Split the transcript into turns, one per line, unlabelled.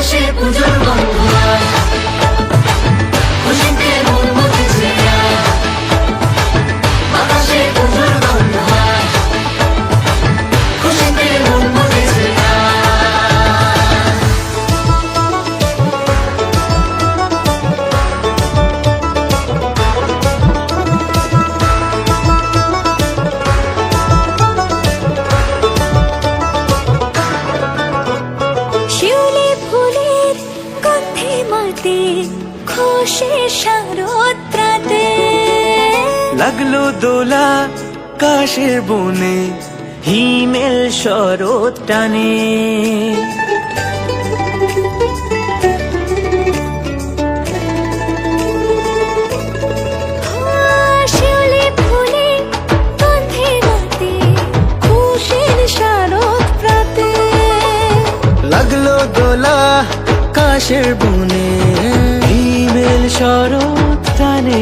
আকাশে
পুজোর গন্ধ। গন্ধে
খুশি খুশি শারদ্রাতে।
লাগল দোলা কাশের বনে হিমেল শরৎ টানে। আকাশের বনে ইমেল শরৎ টানে